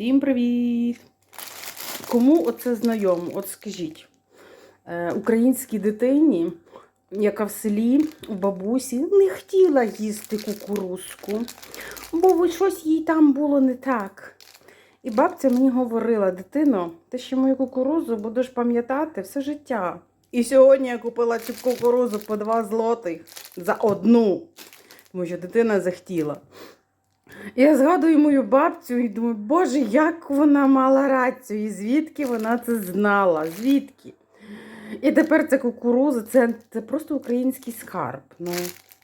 Всім привіт! Кому оце знайомо? От скажіть, е, українській дитині, яка в селі у бабусі не хотіла їсти кукурузку, бо щось їй там було не так. І бабця мені говорила: дитино, ти ще мою кукурузу будеш пам'ятати все життя. І сьогодні я купила цю кукурузу по 2 злотих за одну, тому що дитина захотіла. Я згадую мою бабцю і думаю, боже, як вона мала рацію, і звідки вона це знала? Звідки? І тепер ця кукуруза, це, це просто український скарб. Ну,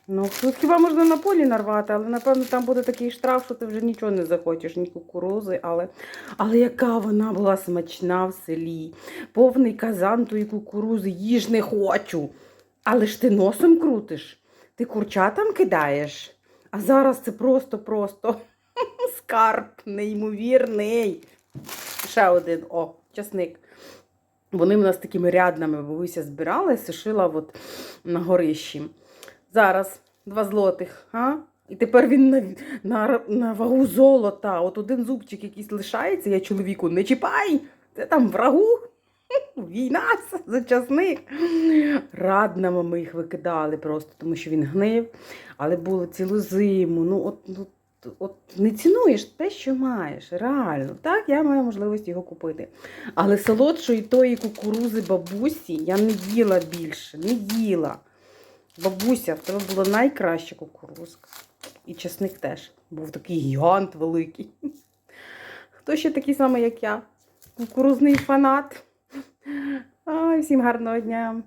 ну, хіба можна на полі нарвати, але напевно там буде такий штраф, що ти вже нічого не захочеш, ні кукурузи. Але, але яка вона була смачна в селі, повний казан тої кукурузи, їж не хочу. Але ж ти носом крутиш, ти курчатам кидаєш. А зараз це просто-просто скарб неймовірний. Ще один, о, часник. Вони в нас такими рядними бабуся збирала, сушила от на горищі. Зараз два злотих. А? І тепер він на, на, на вагу золота. От один зубчик якийсь лишається, я чоловіку не чіпай, це там врагу. Війна за часник. Раднами ми їх викидали просто, тому що він гнив, але було цілу зиму. Ну, от, ну, от не цінуєш те, що маєш. Реально. Так, я маю можливість його купити. Але солодшої тої кукурузи бабусі я не їла більше. Не їла. Бабуся, в тебе була найкраща кукурузка. І часник теж. Був такий гігант великий. Хто ще такий самий, як я? Кукурузний фанат. Ай, всім гарного дня!